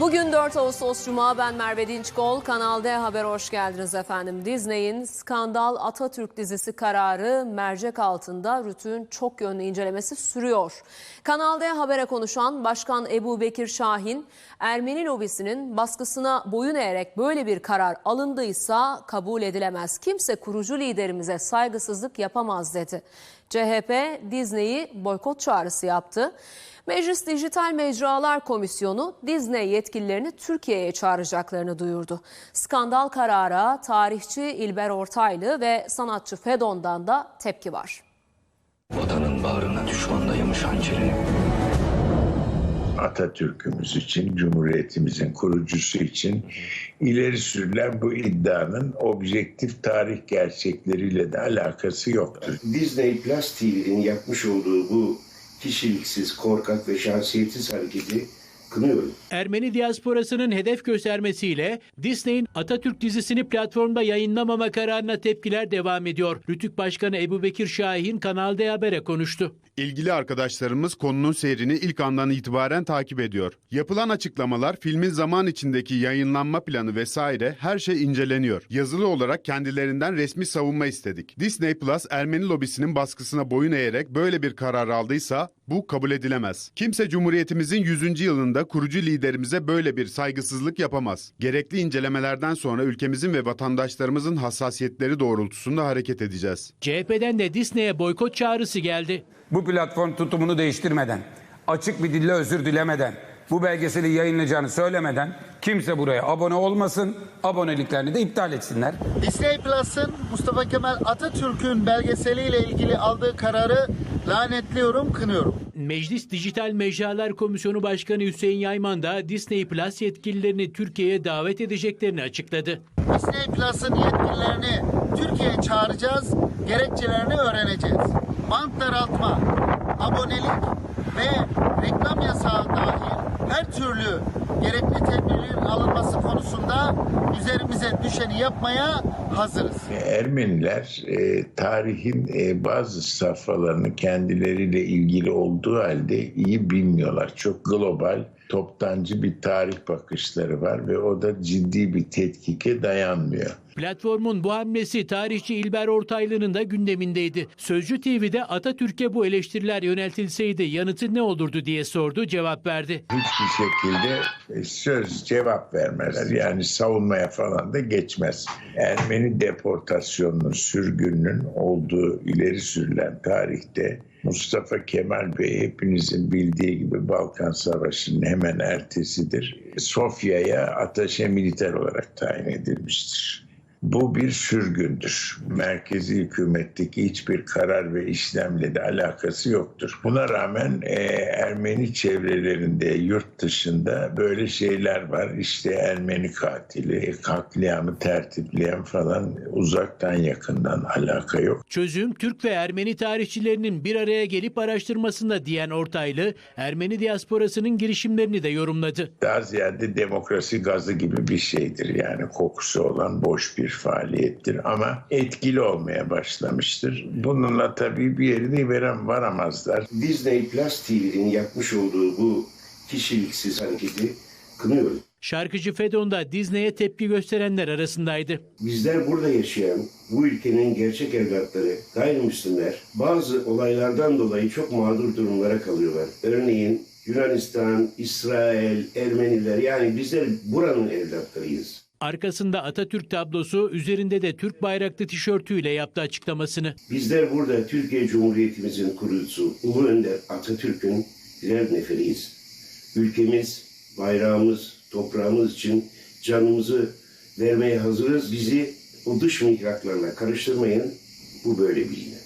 Bugün 4 Ağustos Cuma ben Merve Dinçkol. Kanal D Haber hoş geldiniz efendim. Disney'in Skandal Atatürk dizisi kararı mercek altında Rütü'nün çok yönlü incelemesi sürüyor. Kanal D Haber'e konuşan Başkan Ebu Bekir Şahin, Ermeni lobisinin baskısına boyun eğerek böyle bir karar alındıysa kabul edilemez. Kimse kurucu liderimize saygısızlık yapamaz dedi. CHP Disney'i boykot çağrısı yaptı. Meclis Dijital Mecralar Komisyonu Disney yetkililerini Türkiye'ye çağıracaklarını duyurdu. Skandal karara tarihçi İlber Ortaylı ve sanatçı Fedon'dan da tepki var. Vatanın bağrına düşman dayamış hançerini. Atatürk'ümüz için, Cumhuriyetimizin kurucusu için ileri sürülen bu iddianın objektif tarih gerçekleriyle de alakası yoktur. Disney Plus TV'nin yapmış olduğu bu kişiliksiz, korkak ve şahsiyetsiz hareketi kınıyorum. Ermeni diasporasının hedef göstermesiyle Disney'in Atatürk dizisini platformda yayınlamama kararına tepkiler devam ediyor. Rütük Başkanı Ebubekir Şahin Kanal D Haber'e konuştu. İlgili arkadaşlarımız konunun seyrini ilk andan itibaren takip ediyor. Yapılan açıklamalar, filmin zaman içindeki yayınlanma planı vesaire her şey inceleniyor. Yazılı olarak kendilerinden resmi savunma istedik. Disney Plus Ermeni lobisinin baskısına boyun eğerek böyle bir karar aldıysa bu kabul edilemez. Kimse Cumhuriyetimizin 100. yılında kurucu liderimize böyle bir saygısızlık yapamaz. Gerekli incelemelerden sonra ülkemizin ve vatandaşlarımızın hassasiyetleri doğrultusunda hareket edeceğiz. CHP'den de Disney'e boykot çağrısı geldi. bu platform tutumunu değiştirmeden, açık bir dille özür dilemeden, bu belgeseli yayınlayacağını söylemeden kimse buraya abone olmasın, aboneliklerini de iptal etsinler. Disney Plus'ın Mustafa Kemal Atatürk'ün belgeseliyle ilgili aldığı kararı lanetliyorum, kınıyorum. Meclis Dijital Mecralar Komisyonu Başkanı Hüseyin Yayman da Disney Plus yetkililerini Türkiye'ye davet edeceklerini açıkladı. Disney Plus'ın yetkililerini Türkiye'ye çağıracağız, gerekçelerini öğreneceğiz. Bant daraltma, abonelik ve reklam yasağı dahil her türlü gerekli tedbirlerin alınması konusunda üzerimize düşeni yapmaya hazırız. Ermeniler e, tarihin e, bazı safhalarını kendileriyle ilgili olduğu halde iyi bilmiyorlar. Çok global, toptancı bir tarih bakışları var ve o da ciddi bir tetkike dayanmıyor. Platformun bu hamlesi tarihçi İlber Ortaylı'nın da gündemindeydi. Sözcü TV'de Atatürk'e bu eleştiriler yöneltilseydi yanıtı ne olurdu diye sordu, cevap verdi. Hiçbir şekilde e, söz cevap vermezler. Yani savunmaya falan da geçmez. Ermeni deportasyonunun, sürgünün olduğu ileri sürülen tarihte Mustafa Kemal Bey hepinizin bildiği gibi Balkan Savaşı'nın hemen ertesidir. Sofya'ya ateşe militer olarak tayin edilmiştir. Bu bir sürgündür. Merkezi hükümetteki hiçbir karar ve işlemle de alakası yoktur. Buna rağmen e, Ermeni çevrelerinde, yurt dışında böyle şeyler var. İşte Ermeni katili, katliamı tertipleyen falan uzaktan yakından alaka yok. Çözüm Türk ve Ermeni tarihçilerinin bir araya gelip araştırmasında diyen Ortaylı, Ermeni diasporasının girişimlerini de yorumladı. Daha ziyade demokrasi gazı gibi bir şeydir. Yani kokusu olan boş bir faaliyettir ama etkili olmaya başlamıştır. Bununla tabii bir yerine veren varamazlar. Disney Plus TV'nin yapmış olduğu bu kişiliksiz hareketi kınıyorum. Şarkıcı Fedon da Disney'e tepki gösterenler arasındaydı. Bizler burada yaşayan bu ülkenin gerçek evlatları, gayrimüslimler bazı olaylardan dolayı çok mağdur durumlara kalıyorlar. Örneğin Yunanistan, İsrail, Ermeniler yani bizler buranın evlatlarıyız. Arkasında Atatürk tablosu, üzerinde de Türk bayraklı tişörtüyle yaptı açıklamasını. Bizler burada Türkiye Cumhuriyetimizin kurucusu Ulu Önder Atatürk'ün birer neferiyiz. Ülkemiz, bayrağımız, toprağımız için canımızı vermeye hazırız. Bizi o dış mihraklarla karıştırmayın. Bu böyle bilin.